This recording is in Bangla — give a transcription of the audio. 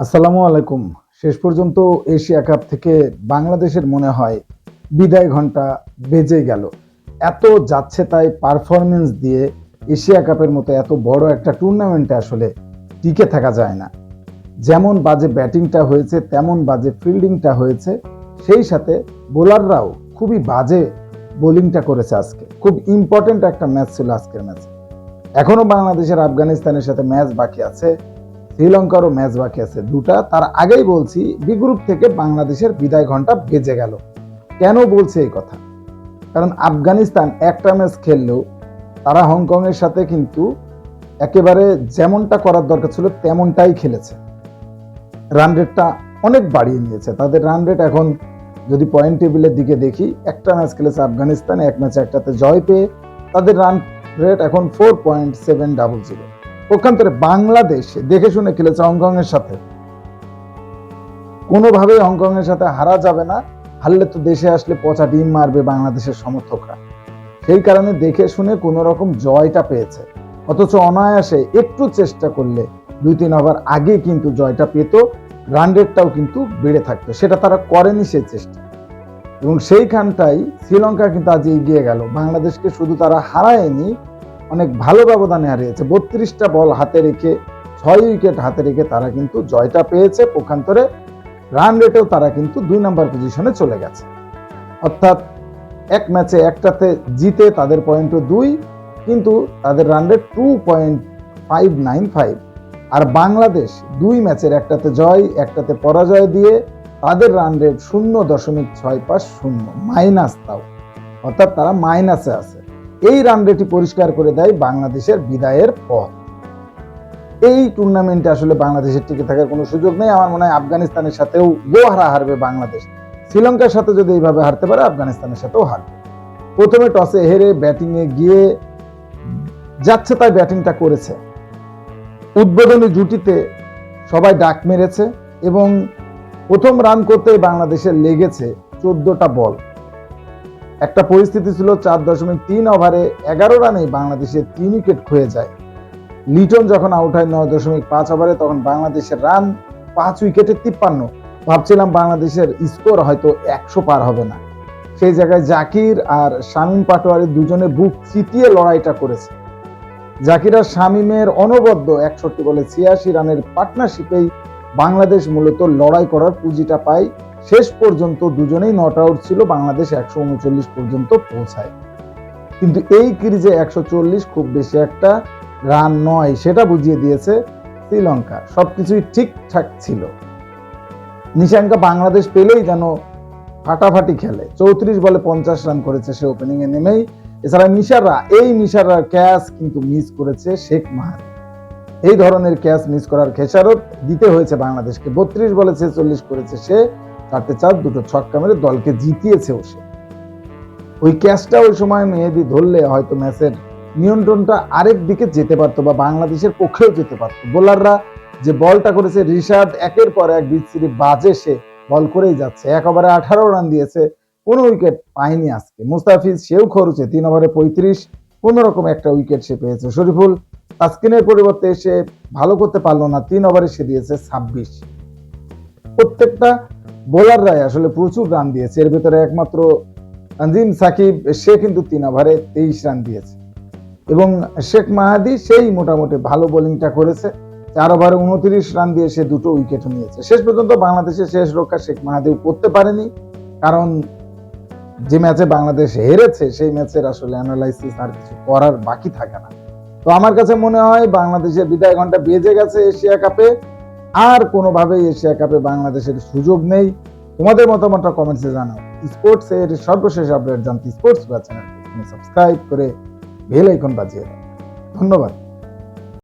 আসসালামু আলাইকুম। শেষ পর্যন্ত এশিয়া কাপ থেকে বাংলাদেশের মনে হয় বিদায় ঘণ্টা বেজে গেল। এত যাচ্ছে তাই পারফরমেন্স দিয়ে এশিয়া কাপের মতো এত বড় একটা টুর্নামেন্টে আসলে টিকে থাকা যায় না। যেমন বাজে ব্যাটিংটা হয়েছে, তেমন বাজে ফিল্ডিংটা হয়েছে। সেই সাথে বোলাররাও খুবই বাজে বোলিংটা করেছে আজকে। খুব ইম্পর্টেন্ট একটা ম্যাচ ছিল আজকের ম্যাচ এখনও বাংলাদেশের আফগানিস্তানের সাথে ম্যাচ বাকি আছে। শ্রীলঙ্কারও ম্যাচ বাকি আছে। দুটা, তার আগেই বলছি, বি গ্রুপ থেকে বাংলাদেশের বিদায় ঘণ্টা বেজে গেল। কেন বলছে এই কথা? কারণ আফগানিস্তান একটা ম্যাচ খেললেও তারা হংকংয়ের সাথে কিন্তু একেবারে যেমনটা করার দরকার ছিল, তেমনটাই খেলেছে। রান রেটটা অনেক বাড়িয়ে নিয়েছে। তাদের রান রেট এখন যদি পয়েন্ট টেবিলের দিকে দেখি, একটা ম্যাচ খেলেছে আফগানিস্তান, এক ম্যাচে একটাতে জয় পেয়ে তাদের রান রেট এখন four point seven double zero পক্ষান্তরে বাংলাদেশ, দেখে শুনে খেলেছে হংকং এর সাথে। কোনোভাবেই হংকং এর সাথে হারা যাবে না, হারলে তো দেশে আসলে পচা ডিম মারবে বাংলাদেশের সমর্থকরা। সেই কারণে দেখে শুনে কোনো রকম জয়টা পেয়েছে। অথচ অনায়াসে একটু চেষ্টা করলে দুই তিন ওভার আগে কিন্তু জয়টা পেত রান রেটটাও কিন্তু বেড়ে থাকতো। সেটা তারা করেনি সেই চেষ্টা। এবং সেইখানটাই শ্রীলঙ্কা কিন্তু আজ এগিয়ে গেল। বাংলাদেশকে শুধু তারা হারায়নি অনেক ভালো ব্যবধানে হারিয়েছে। বত্রিশটা বল হাতে রেখে, ছয় উইকেট হাতে রেখে তারা কিন্তু জয়টা পেয়েছে। পক্ষান্তরে রান রেটেও তারা কিন্তু দুই নম্বর পজিশনে চলে গেছে। অর্থাৎ এক ম্যাচে একটাতে জিতে তাদের পয়েন্টও দুই, কিন্তু তাদের run rate two point five nine five আর বাংলাদেশ দুই ম্যাচের একটাতে জয়, একটাতে পরাজয় দিয়ে তাদের রান রেট শূন্য দশমিক ছয় পাঁচ শূন্য মাইনাস তাও। অর্থাৎ তারা মাইনাসে আছে। এই রান রেটই পরিষ্কার করে দেয় বাংলাদেশের বিদায়ের পথ এই টুর্নামেন্টে আসলে বাংলাদেশের টিকে থাকার কোনো সুযোগ নেই। আমার মনে হয় আফগানিস্তানের সাথেও গোহারা হারবে বাংলাদেশ। শ্রীলঙ্কার সাথে যদি এইভাবে হারতে পারে, আফগানিস্তানের সাথেও হারবে। প্রথমে টসে হেরে ব্যাটিংয়ে গিয়ে যাচ্ছে তাই ব্যাটিংটা করেছে। উদ্বোধনী জুটিতে সবাই ডাক মেরেছে এবং প্রথম রান করতে বাংলাদেশের লেগেছে চোদ্দটা বল। একটা পরিস্থিতি ছিল চার দশমিক তিন ওভারে এগারো রানে বাংলাদেশের তিন উইকেট ক্ষয়ে যায়। লিটন যখন আউট হয় নয় দশমিক পাঁচ ওভারে, তখন বাংলাদেশের রান পাঁচ উইকেটে তিপ্পান্ন। ভাবছিলাম বাংলাদেশের স্কোর হয়তো একশো পার হবে না। সেই জায়গায় জাকির আর শামীম পাটোয়ারি দুজনে বুক চিতিয়ে লড়াইটা করেছে। জাকির আর শামীমের অনবদ্য একষট্টি বলে ছিয়াশি রানের পার্টনারশিপেই বাংলাদেশ মূলত লড়াই করার পুঁজিটা পায়। শেষ পর্যন্ত দুজনেই নট আউট ছিল, বাংলাদেশ একশো উনচল্লিশ পর্যন্ত পৌঁছায়। কিন্তু এই ক্রিজে একশো চল্লিশ খুব বেশি একটা রান নয়, সেটা বুঝিয়ে দিয়েছে শ্রীলঙ্কা। সবকিছুই ঠিকঠাক ছিল। নিশাঙ্কা বাংলাদেশ পেলেই যেন ফাটাফাটি খেলে। চৌত্রিশ বলে পঞ্চাশ রান করেছে সে ওপেনিং এ নেমেই। এছাড়া মিশাররা এই মিশাররা ক্যাচ কিন্তু মিস করেছে শেখ মাহাদি এই ধরনের ক্যাচ মিস করার খেসারত দিতে হয়েছে বাংলাদেশকে। বত্রিশ বলে ছেচল্লিশ করেছে সে। চারটে চার, দুটো ছক্কা মেরে দলকে জিতিয়েছেও সে। ওই ক্যাচটা ওই সময় মেহেদি ধরলে হয়তো ম্যাচের নিয়ন্ত্রণটা আরেক দিকে যেতে পারতো বা বাংলাদেশের পক্ষেও যেতে পারতো। বোলাররা যে বলটা করেছে, রিশাদ একের পর এক বিচ্ছিরি বাজে সে বল করেই যাচ্ছে। এক ওভারে আঠারো রান দিয়েছে, কোনো উইকেট পায়নি আজকে। মুস্তাফিজ সেও খরচে, তিন ওভারে পঁয়ত্রিশ, কোনো রকম একটা উইকেট সে পেয়েছে। শরীফুল তাসকিনের পরিবর্তে এসে ভালো করতে পারল না, তিন ওভারে সে দিয়েছে ছাব্বিশ। প্রত্যেকটা বোলাররাই আসলে প্রচুর রান দিয়েছে। এর ভিতরে একমাত্র তানজিম সাকিব, সে কিন্তু তিন ওভারে তেইশ রান দিয়েছে। এবং শেখ মাহাদি সেই মোটামুটি ভালো বোলিংটা করেছে। চার ওভারে উনত্রিশ রান দিয়ে সে দুটো উইকেট নিয়েছে। শেষ পর্যন্ত বাংলাদেশের শেষ রক্ষা শেখ মাহাদিও করতে পারেনি। কারণ যে ম্যাচে বাংলাদেশ হেরেছে, সেই ম্যাচের আসলে অ্যানালাইসিস আর কিছু করার বাকি থাকে না। তো আমার কাছে মনে হয় বাংলাদেশের বিদায় ঘণ্টা বেজে গেছে এশিয়া কাপে। আর কোনোভাবেই এশিয়া কাপে বাংলাদেশের সুযোগ নেই। তোমাদের মতামতটা কমেন্টসে জানাও। স্পোর্টস এর সর্বশেষ আপডেট জানতে স্পোর্টস চ্যানেলটি সাবস্ক্রাইব করে বেল আইকন বাজিয়ে দাও। ধন্যবাদ।